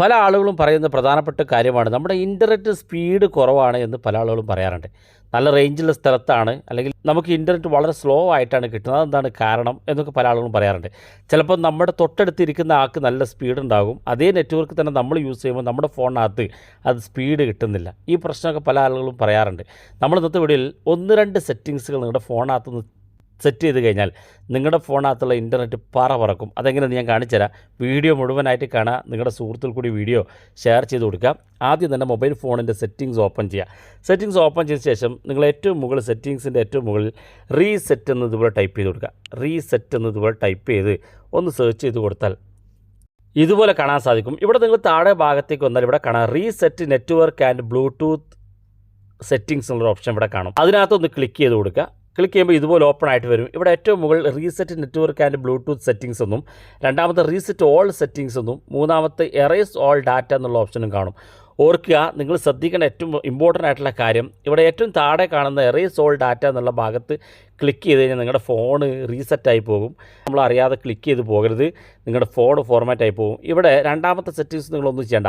പല ആളുകളും പറയുന്ന പ്രധാനപ്പെട്ട കാര്യമാണ് നമ്മുടെ ഇന്റർനെറ്റ് സ്പീഡ് കുറവാണ് എന്ന് പല ആളുകളും പറയാറുണ്ട്. നല്ല റേഞ്ചുള്ള സ്ഥലത്താണ് അല്ലെങ്കിൽ നമുക്ക് ഇന്റർനെറ്റ് വളരെ സ്ലോ ആയിട്ടാണ് കിട്ടുന്നത്. അതെന്താണ് കാരണം എന്നൊക്കെ പല ആളുകളും പറയാറുണ്ട്. ചിലപ്പോൾ നമ്മുടെ തൊട്ടടുത്തിരിക്കുന്ന ആൾക്ക് നല്ല സ്പീഡ് ഉണ്ടാകും. അതേ നെറ്റ്വർക്ക് തന്നെ നമ്മൾ യൂസ് ചെയ്യുമ്പോൾ നമ്മുടെ ഫോണിനകത്ത് അത് സ്പീഡ് കിട്ടുന്നില്ല. ഈ പ്രശ്നമൊക്കെ പല ആളുകളും പറയാറുണ്ട്. നമ്മൾ ഇന്നത്തെ വീഡിയോയിൽ ഒന്ന് രണ്ട് സെറ്റിങ്സുകൾ നിങ്ങളുടെ ഫോണിനകത്ത് സെറ്റ് ചെയ്ത് കഴിഞ്ഞാൽ നിങ്ങളുടെ ഫോണിനകത്തുള്ള ഇന്റർനെറ്റ് പറ പറക്കും. അതെങ്ങനെയെന്ന് ഞാൻ കാണിച്ചുതരാം. വീഡിയോ മുഴുവനായിട്ട് കാണുക നിങ്ങളുടെ സുഹൃത്തിൽ കൂടി വീഡിയോ ഷെയർ ചെയ്ത് കൊടുക്കുക ആദ്യം തന്നെ മൊബൈൽ ഫോണിന്റെ സെറ്റിങ്സ് ഓപ്പൺ ചെയ്യുക സെറ്റിങ്സ് ഓപ്പൺ ചെയ്ത ശേഷം നിങ്ങൾ ഏറ്റവും മുകളിൽ സെറ്റിങ്സിന്റെ ഏറ്റവും മുകളിൽ റീസെറ്റ് എന്നതുപോലെ ടൈപ്പ് ചെയ്ത് കൊടുക്കുക. റീസെറ്റ് എന്നതുപോലെ ടൈപ്പ് ചെയ്ത് ഒന്ന് സെർച്ച് ചെയ്ത് കൊടുത്താൽ ഇതുപോലെ കാണാൻ സാധിക്കും. ഇവിടെ നിങ്ങൾ താഴെ ഭാഗത്തേക്ക് വന്നാൽ ഇവിടെ കാണാം reset network and Bluetooth settings എന്നുള്ളൊരു ഓപ്ഷൻ ഇവിടെ കാണും. അതിനകത്തൊന്ന് ക്ലിക്ക് ചെയ്ത് കൊടുക്കുക. ക്ലിക്ക് ചെയ്യുമ്പോൾ ഇതുപോലെ ഓപ്പൺ ആയിട്ട് വരും. ഇവിടെ ഏറ്റവും മുകളിൽ reset network and Bluetooth settings എന്നും രണ്ടാമത്തെ റീസെറ്റ് ഓൾ സെറ്റിംഗ്സ് എന്നും മൂന്നാമത്തെ എറേസ് ഓൾ ഡാറ്റ എന്നുള്ള ഓപ്ഷനും കാണും. ഓർക്കുക നിങ്ങൾ ശ്രദ്ധിക്കേണ്ട ഏറ്റവും ഇമ്പോർട്ടന്റ് ആയിട്ടുള്ള കാര്യം ഇവിടെ ഏറ്റവും താഴെ കാണുന്ന എറേസ് ഓൾ ഡാറ്റ എന്നുള്ള ഭാഗത്ത് ക്ലിക്ക് ചെയ്ത് കഴിഞ്ഞാൽ നിങ്ങളുടെ ഫോൺ റീസെറ്റായി പോകും. നമ്മൾ അറിയാതെ ക്ലിക്ക് ചെയ്ത് പോകരുത്. നിങ്ങളുടെ ഫോൺ ഫോർമാറ്റായി പോകും ഇവിടെ രണ്ടാമത്തെ സെറ്റിങ്സ് നിങ്ങളൊന്നും ചെയ്യേണ്ട.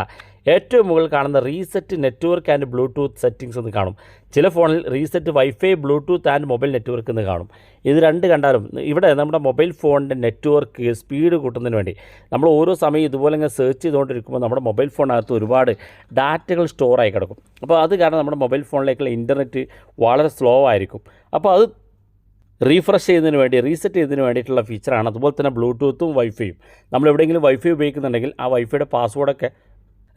ഏറ്റവും മുകളിൽ കാണുന്ന reset network and Bluetooth settings എന്ന് കാണും. ചില ഫോണിൽ reset wifi Bluetooth and mobile network എന്ന് കാണും. ഇത് രണ്ട് കണ്ടാലും ഇവിടെ നമ്മുടെ മൊബൈൽ ഫോണിന്റെ നെറ്റ്വർക്ക് സ്പീഡ് കൂട്ടുന്നതിന് വേണ്ടി നമ്മൾ ഓരോ സമയം ഇതുപോലെ ഇങ്ങനെ സെർച്ച് ചെയ്തുകൊണ്ടിരിക്കുമ്പോൾ നമ്മുടെ മൊബൈൽ ഫോണിനകത്ത് ഒരുപാട് ഡാറ്റകൾ സ്റ്റോർ ആയി കിടക്കും. അപ്പോൾ അത് കാരണം നമ്മുടെ മൊബൈൽ ഫോണിലേക്കുള്ള ഇന്റർനെറ്റ് വളരെ സ്ലോ ആയിരിക്കും. അപ്പോൾ അത് റീഫ്രഷ് ചെയ്യുന്നതിന് വേണ്ടി റീസെറ്റ് ചെയ്യുന്നതിന് വേണ്ടിയിട്ടുള്ള ഫീച്ചറാണ് അതുപോലെ തന്നെ ബ്ലൂടൂത്തും വൈഫൈയും നമ്മൾ എവിടെയെങ്കിലും വൈഫൈ ഉപയോഗിക്കുന്നുണ്ടെങ്കിൽ ആ വൈഫൈയുടെ പാസ്വേഡൊക്കെ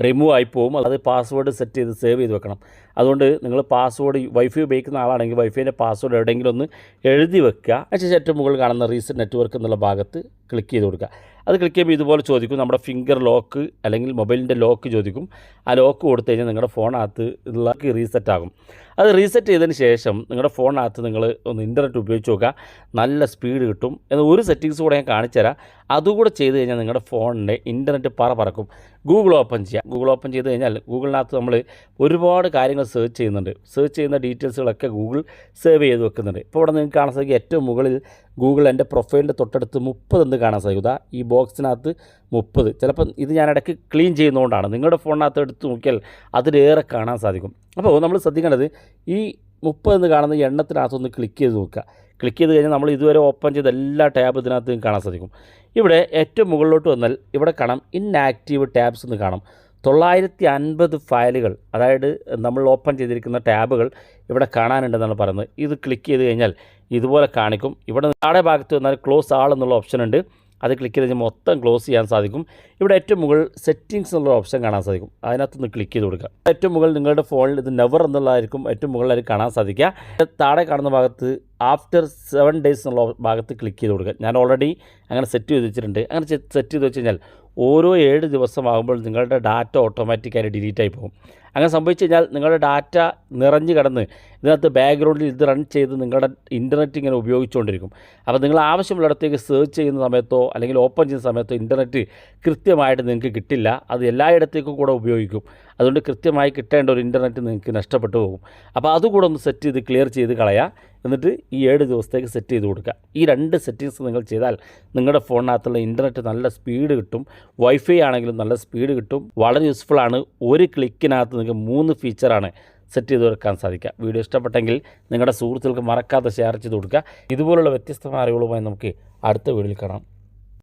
റിമൂവ് ആയി പോകും. അത് പാസ്വേഡ് സെറ്റ് ചെയ്ത് സേവ് ചെയ്ത് വെക്കണം. അതുകൊണ്ട് നിങ്ങൾ പാസ്വേഡ് വൈഫൈ ഉപയോഗിക്കുന്ന ആളാണെങ്കിൽ വൈഫൈന്റെ പാസ്വേഡ് എവിടെയെങ്കിലും ഒന്ന് എഴുതി വെക്കുക. അതിന് ശേഷം ഏറ്റവും മുകളിൽ കാണുന്ന റീസെറ്റ് നെറ്റ്വർക്ക് എന്നുള്ള ഭാഗത്ത് ക്ലിക്ക് ചെയ്ത് കൊടുക്കുക. അത് ക്ലിക്ക് ചെയ്യുമ്പോൾ ഇതുപോലെ ചോദിക്കും. നമ്മുടെ ഫിംഗർ ലോക്ക് അല്ലെങ്കിൽ മൊബൈലിന്റെ ലോക്ക് ചോദിക്കും. ആ ലോക്ക് കൊടുത്തു കഴിഞ്ഞാൽ നിങ്ങളുടെ ഫോണകത്ത് ഉള്ള റീസെറ്റ് ആകും. അത് റീസെറ്റ് ചെയ്തതിന് ശേഷം നിങ്ങളുടെ ഫോണിനകത്ത് നിങ്ങൾ ഒന്ന് ഇന്റർനെറ്റ് ഉപയോഗിച്ച് നോക്കുക. നല്ല സ്പീഡ് കിട്ടും. എന്ന ഒരു സെറ്റിങ്സ് കൂടെ ഞാൻ കാണിച്ചുതരാം അതുകൂടെ ചെയ്ത് കഴിഞ്ഞാൽ നിങ്ങളുടെ ഫോണിന്റെ ഇന്റർനെറ്റ് പറ പറക്കും. ഗൂഗിൾ ഓപ്പൺ ചെയ്യാം. ഗൂഗിൾ ഓപ്പൺ ചെയ്ത് കഴിഞ്ഞാൽ ഗൂഗിളിനകത്ത് നമ്മൾ ഒരുപാട് കാര്യങ്ങൾ സെർച്ച് ചെയ്യുന്നുണ്ട്. സെർച്ച് ചെയ്യുന്ന ഡീറ്റെയിൽസുകളൊക്കെ ഗൂഗിൾ സേവ് ചെയ്ത് വെക്കുന്നുണ്ട്. ഇപ്പോൾ ഇവിടെ നിങ്ങൾക്ക് കാണാൻ സാധിക്കും ഏറ്റവും മുകളിൽ ഗൂഗിൾ എന്റെ പ്രൊഫൈലിന്റെ തൊട്ടടുത്ത് മുപ്പത് എന്ന് കാണാൻ സാധിക്കും. ഈ ബോക്സിനകത്ത് മുപ്പത്. ചിലപ്പം ഇത് ഞാൻ ഇടയ്ക്ക് ക്ലീൻ ചെയ്യുന്നതുകൊണ്ടാണ്. നിങ്ങളുടെ ഫോണിനകത്ത് എടുത്ത് നോക്കിയാൽ അതിലേറെ കാണാൻ സാധിക്കും. അപ്പോൾ നമ്മൾ ശ്രദ്ധിക്കേണ്ടത് ഈ മുപ്പത് എന്ന് കാണുന്ന എണ്ണത്തിനകത്തൊന്ന് ക്ലിക്ക് ചെയ്ത് നോക്കുക. ക്ലിക്ക് ചെയ്ത് കഴിഞ്ഞാൽ നമ്മൾ ഇതുവരെ ഓപ്പൺ ചെയ്ത എല്ലാ ടാബ് ഇതിനകത്ത് കാണാൻ സാധിക്കും. ഇവിടെ ഏറ്റവും മുകളിലോട്ട് വന്നാൽ ഇവിടെ കാണാം ഇൻആക്റ്റീവ് ടാബ്സ് എന്ന് കാണാം. തൊള്ളായിരത്തി അൻപത് ഫയലുകൾ അതായത് നമ്മൾ ഓപ്പൺ ചെയ്തിരിക്കുന്ന ടാബുകൾ ഇവിടെ കാണാനുണ്ടെന്നാണ് പറയുന്നത്. ഇത് ക്ലിക്ക് ചെയ്ത് കഴിഞ്ഞാൽ ഇതുപോലെ കാണിക്കും. ഇവിടെ താഴെ ഭാഗത്ത് വന്നാൽ ക്ലോസ് ആൾ എന്നുള്ള ഓപ്ഷൻ ഉണ്ട്. അത് ക്ലിക്ക് ചെയ്ത് മൊത്തം ക്ലോസ് ചെയ്യാൻ സാധിക്കും. ഇവിടെ ഏറ്റവും മുകളിൽ സെറ്റിങ്സ് എന്നുള്ള ഓപ്ഷൻ കാണാൻ സാധിക്കും. അതിനകത്ത് അതിനകത്തൊന്ന് ക്ലിക്ക് ചെയ്ത് കൊടുക്കുക. ഏറ്റവും മുകളിൽ നിങ്ങളുടെ ഫോണിൽ ഇത് നെവർ എന്നുള്ളതായിരിക്കും ഏറ്റവും മുകളിൽ അത് കാണാൻ സാധിക്കുക. താഴെ കാണുന്ന ഭാഗത്ത് ആഫ്റ്റർ സെവൻ ഡേയ്സ് എന്നുള്ള ഭാഗത്ത് ക്ലിക്ക് ചെയ്ത് കൊടുക്കുക. ഞാൻ ഓൾറെഡി അങ്ങനെ സെറ്റ് ചെയ്ത് വെച്ചിട്ടുണ്ട്. അങ്ങനെ സെറ്റ് ചെയ്ത് വെച്ച് കഴിഞ്ഞാൽ ഓരോ ഏഴ് ദിവസമാകുമ്പോൾ നിങ്ങളുടെ ഡാറ്റ ഓട്ടോമാറ്റിക്കായി ഡിലീറ്റ് ആയി പോകും. അങ്ങനെ സംഭവിച്ചു കഴിഞ്ഞാൽ നിങ്ങളുടെ ഡാറ്റ നിറഞ്ഞു കിടന്ന് ഇതിനകത്ത് ബാക്ക്ഗ്രൗണ്ടിൽ ഇത് റൺ ചെയ്ത് നിങ്ങളുടെ ഇന്റർനെറ്റ് ഇങ്ങനെ ഉപയോഗിച്ചുകൊണ്ടിരിക്കും. അപ്പോൾ നിങ്ങൾ ആവശ്യമുള്ളിടത്തേക്ക് സെർച്ച് ചെയ്യുന്ന സമയത്തോ അല്ലെങ്കിൽ ഓപ്പൺ ചെയ്യുന്ന സമയത്തോ ഇന്റർനെറ്റ് കൃത്യമായിട്ട് നിങ്ങൾക്ക് കിട്ടില്ല. അത് എല്ലായിടത്തേക്കും കൂടെ ഉപയോഗിക്കും. അതുകൊണ്ട് കൃത്യമായി കിട്ടേണ്ട ഒരു ഇന്റർനെറ്റ് നിങ്ങൾക്ക് നഷ്ടപ്പെട്ടു പോകും. അപ്പോൾ അതുകൂടെ ഒന്ന് സെറ്റ് ചെയ്ത് ക്ലിയർ ചെയ്ത് കളയുക എന്നിട്ട് ഈ ഏഴ് ദിവസത്തേക്ക് സെറ്റ് ചെയ്ത് കൊടുക്കുക. ഈ രണ്ട് സെറ്റിങ്സ് നിങ്ങൾ ചെയ്താൽ നിങ്ങളുടെ ഫോണിനകത്തുള്ള ഇന്റർനെറ്റ് നല്ല സ്പീഡ് കിട്ടും. വൈഫൈ ആണെങ്കിലും നല്ല സ്പീഡ് കിട്ടും. വളരെ യൂസ്ഫുൾ ആണ്. ഒരു ക്ലിക്കിനകത്ത് നിങ്ങൾക്ക് മൂന്ന് ഫീച്ചറാണ് സെറ്റ് ചെയ്ത് കൊടുക്കാൻ സാധിക്കുക. വീഡിയോ ഇഷ്ടപ്പെട്ടെങ്കിൽ നിങ്ങളുടെ സുഹൃത്തുക്കൾക്ക് മറക്കാതെ ഷെയർ ചെയ്ത് കൊടുക്കുക. ഇതുപോലുള്ള വ്യത്യസ്തമായ അറിവുകളുമായി നമുക്ക് അടുത്ത വീഡിയോയിൽ കാണാം.